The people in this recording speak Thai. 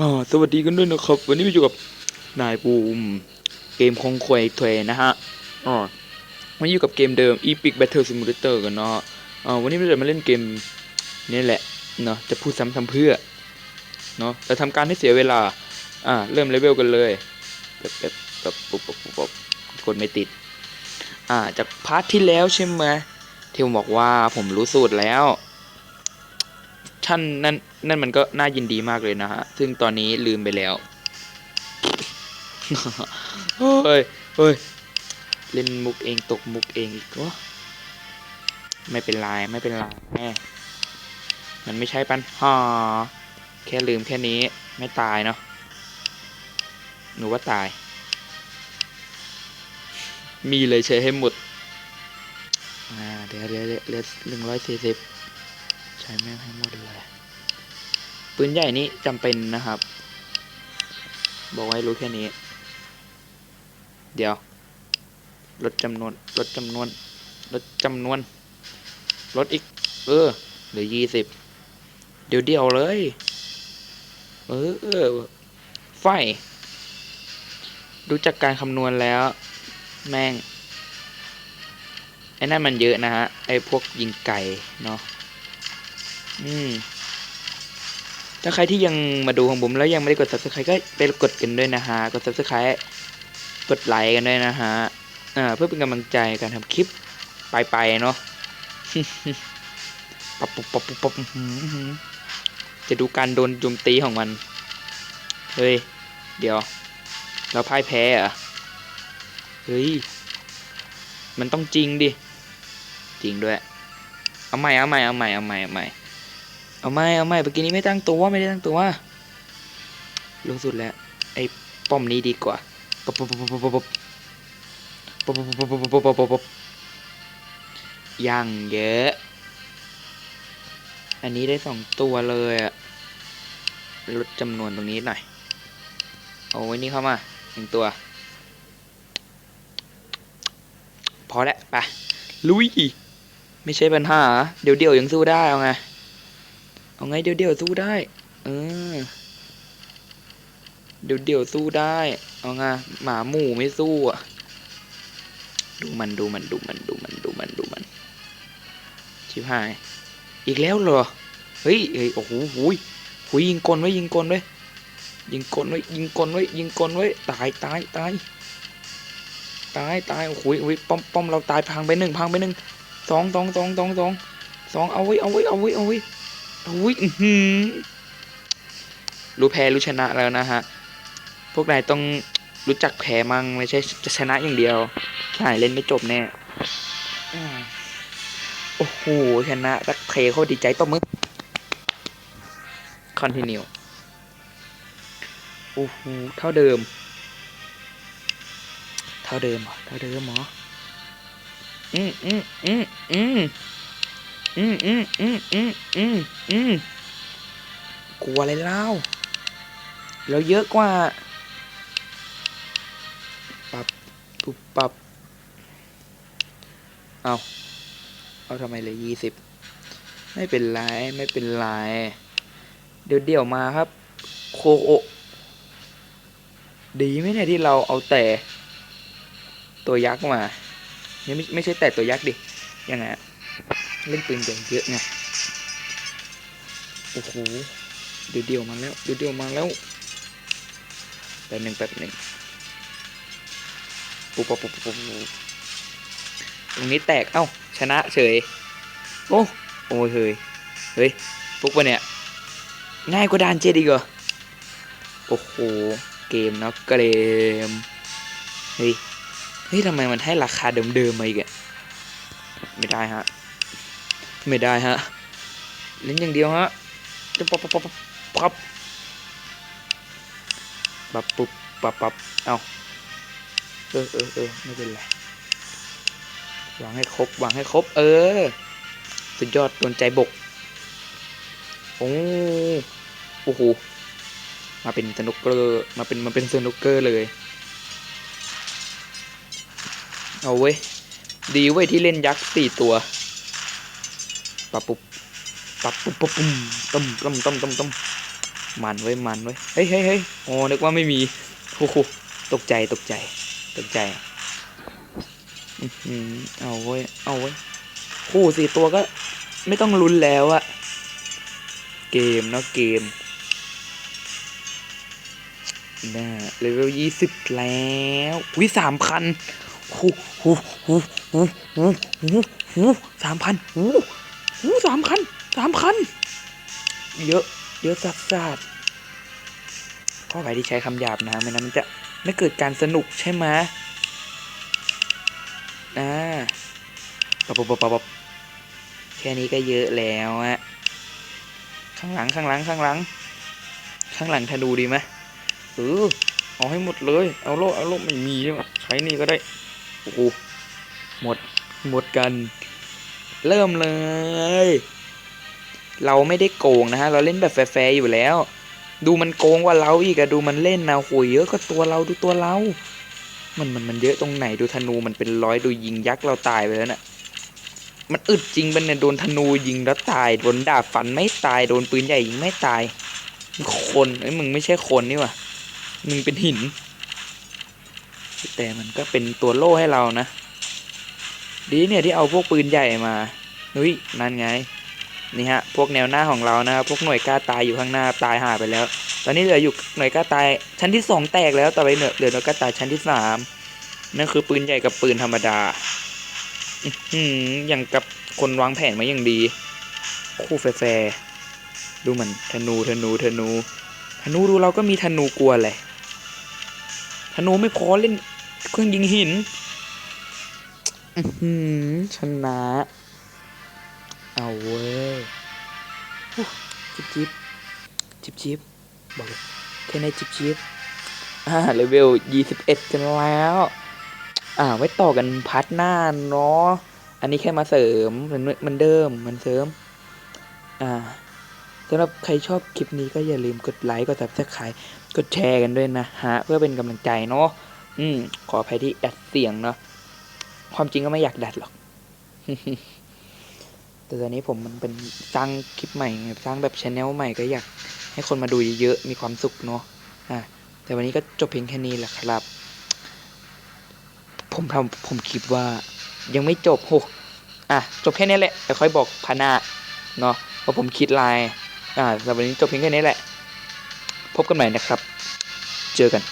อ่าสวัสดีกันด้วยนะครับ วันนี้มาอยู่กับนายบูมเกมคงควยเทรนะฮะอ๋อมาอยู่กับเกมเดิม Epic Battle Simulator กันเนาะอ่าวันนี้เราจะมาเล่นเกมนี่แหละเนาะจะพูดซ้ำทำเพื่อเนาะจะทำการให้เสียเวลาอ่าเริ่มเลเวลกันเลยแบบแบบแบบปุ๊บปุ๊บปุ๊บกดไม่ติด อ่าจากพาร์ทที่แล้วใช่ไหมที่ผมบอกว่าผมรู้สูตรแล้ว ท่านนั่นนั่นมันก็น่ายินดีมากเลยนะฮะ ซึ่งตอนนี้ลืมไปแล้ว เฮ้ยเฮ้ยเล่นมุกเองตกมุกเองอีกวะไม่เป็นไรไม่เป็นไรแม่มันไม่ใช่ปัญหาแค่ลืมแค่นี้ไม่ตายเนาะหนูว่าตาย มีเลยใช้ให้หมด อ่า เดี๋ยวเดี๋ยวเดี๋ยวเหลือหนึ่งร้อยสี่สิบ ใช้แม่งให้หมดเลยปืนใหญ่นี้จำเป็นนะครับ บอกไว้รู้แค่นี้ เดี๋ยวลดจำนวนลดจำนวนลดจำนวนลดอีก เออเหลือยี่สิบเดี๋ยวเดียวเลย เออเออไฟดูจากการคำนวณแล้ว แม่งไอ้นั่นมันเยอะนะฮะ ไอ้พวกยิงไก่เนาะ อืมถ้าใครที่ยังมาดูของผมแล้วยังไม่ได้กด subscribe ก็ไปกดกันด้วยนะฮะ กด subscribe กดไลค์กันด้วยนะฮะ อ่า เพื่อเป็นกำลังใจการทำคลิปไปๆเนาะปับปุบปับปุบปับจะดูการโดนโจมตีของมัน เฮ้ย เดี๋ยว เราพ่ายแพ้เหรอะเฮ้ย มันต้องจริงดิ จริงด้วย เอาใหม่ เอาใหม่ เอาใหม่ เอาใหม่ เอาใหม่ เอาใหม่เอาใหม่เมื่อกี้นี้ไม่ตั้งตัวไม่ได้ตั้งตัวลงสุดแล้วไอ้ป้อมนี้ดีกว่าป๊บป๊บป๊บป๊บป๊บป๊บป๊บป๊บป๊บป๊บป๊บป๊บป๊บป๊บยังเยอะ อันนี้ได้สองตัวเลยอะลดจำนวนตรงนี้หน่อยเอาไว้นี่เข้ามาหนึ่งตัว พอแล้วไปลุย ไม่ใช่ปัญหา เดี๋ยวเดี๋ยวยังสู้ได้เอาไง เอาไงเดี๋ยวเดี๋ยวสู้ได้เออเดี๋ยวเดี๋ยวสู้ได้ เอาไงหมาหมู่ไม่สู้อะ ดูมันดูมันดูมันดูมันดูมันดูมัน ชิบหาย อีกแล้วเหรอ เฮ้ยเฮ้ยโอ้โหหุยหุยยิงกลไว้ยิงกลไว้ยิงกลไว้ยิงกลไว้ยิงกลไว้ตายตายตายตายตายโอ้โหโอ้ยป้อมป้อมเราตายพังไปหนึ่งพังไปหนึ่งสองสองสองสองสองสองเอาไว้เอาไว้เอาไว้เอาไว้ อาไว้อื้อหือรู้แพ้รู้ชนะแล้วนะฮะ พวกนายต้องรู้จักแพ้มั่งไม่ใช่จะชนะอย่างเดียวหายเล่นไม่จบแน่อโอ้โหชนะรักเพโคตรดีใจตบมือ continue โอ้โหเท่าเดิม เท่าเดิมเหรอเท่าเดิมเหรออืมอืมอืมอืม อืมอืมอืมอืมอืมอืมกลัวอะไรเล่าเราเยอะกว่าปรับปุบปรับเอาเอาทำไมเลยยี่สิบไม่เป็นไรไม่เป็นไรเดี๋ยวเดี๋ยวมาครับ โคโอดีไหมเนี่ยที่เราเอาแต่ ตัวยักษ์มาเนี่ยไม่ไม่ใช่แต่ตัวยักษ์ดิยังไง เล่นปืนใหญ่เยอะไงโอ้โหเดี๋ยวเดี๋ยวมาแล้วเดี๋ยวเดี๋ยวมาแล้วแป๊บหนึ่งแป๊บหนึ่งปุ๊บปุ๊บปุ๊บปุ๊บตรงนี้แตกเอ้าชนะเฉยโอ้โอ้ยเฮ้ยเฮ้ยฟุกปะเนี่ยง่ายกว่าด่านเจ็ดอีกเหรอโอ้โหเกมเนาะเกมเฮ้ยเฮ้ยทำไมมันให้ราคาเดิมๆมาอีกอะไม่ได้ฮะ ไม่ได้ฮะเล่นอย่างเดียวฮะจะปับปับปับปับปับปุ๊บปับปับเอาเออเออเออไม่เป็นไรวางให้ครบวางให้ครบ เออ สุดยอดโดนใจบกโอ้โอ้โหมาเป็นสนุกเกอร์มาเป็นมาเป็นสนุกเกอร์เลย เอาเว้ย ดีเว้ยที่เล่นยักษ์สี่ตัว ปับปุ๊บปับปุบปับปุ้มต้มต้มต้มต้มต้มมันไว้มันไว้เฮ้ยเฮ้ยเฮ้ยโอ้นึกว่าไม่มีโอ้โหตกใจตกใจ ตกใจอื้อหือเอาเว้เอาเว้คู่สี่ตัวก็ไม่ต้องลุ้นแล้วอะเกมเนาะเกมน่าเลเวลยี่สิบแล้ววิสามพันหูหูหูหูหูหูหูสามพันหู หูสามพันสามพัน เยอะ เยอะสัสสัสข้อไปที่ใช้คำหยาบนะไม่นั้นมันจะไม่เกิดการสนุกใช่ไหมอ่าปับปับปับปับปับแค่นี้ก็เยอะแล้วอะข้างหลังข้างหลังข้างหลัง ข้างหลังธนูดีไหมเออเอาให้หมดเลย เอาโลเอาโลไม่มีใช่ไหมใช้นี่ก็ได้ โอ้โหหมด หมดกัน เริ่มเลย เราไม่ได้โกงนะฮะ เราเล่นแบบแฟร์อยู่แล้ว ดูมันโกงว่าเราอีกอะดูมันเล่นนะโหยเยอะก็ตัวเราดูตัวเรา มันมันมันเยอะตรงไหนดูธนูมันเป็นร้อยดูยิงยักษ์เราตายไปแล้วน่ะมันอึดจริงเป็นเนี่ยโดนธนูยิงแล้วตายโดนดาบฟันไม่ตายโดนปืนใหญ่ยิงไม่ตายคนไอ้มึงไม่ใช่คนนี่ว่ามึงเป็นหิน แต่มันก็เป็นตัวโล่ให้เรานะ ดีเนี่ยที่เอาพวกปืนใหญ่มาเฮ้ยนั่นไง นี่ฮะ พวกแนวหน้าของเรานะครับ พวกหน่วยกล้าตายอยู่ข้างหน้าตายหาไปแล้ว ตอนนี้เหลืออยู่หน่วยกล้าตายชั้นที่สองแตกแล้ว ต่อไปเหลือเหลือหน่วยกล้าตายชั้นที่สามนั่นคือปืนใหญ่กับปืนธรรมดา อือหือย่างกับคนวางแผนมาอย่างดี คู่แฟร์ดูมันธนูธนูธนูธนูดูเราก็มีธนูกลัวเลยธนูไม่พอเล่นเครื่องยิงหิน อือหือชนะ เอาเว้ยจิบจิบจิบจิบบอกเลยแค่ในจิบจิบอ่าเลเวลยี่สิบเอ็ดกันแล้ว อ่า ไว้ต่อกันพาร์ทหน้าเนาะอันนี้แค่มาเสริมเหมือนมันเดิมมันเสริม อ่าสำหรับใครชอบคลิปนี้ก็อย่าลืมกดไลค์กด subscribe กดแชร์กันด้วยนะฮะ เพื่อเป็นกำลังใจเนาะอืม ขออภัยที่ดัดเสียงเนาะ ความจริงก็ไม่อยากดัดหรอก แต่ตอนนี้ผมมันเป็นสร้างคลิปใหม่สร้างแบบชแนลใหม่ก็อยากให้คนมาดูเยอะๆ มีความสุขเนาะ อ่าแต่วันนี้ก็จบเพียงแค่นี้แหละครับ ผมทำผมคิดว่ายังไม่จบโหอะ จบแค่นี้แหละแต่ค่อยบอกพานาเนาะเพราผมคิดไลน์อ่าแต่วันนี้จบเพียงแค่นี้แหละ พบกันใหม่นะครับ เจอกัน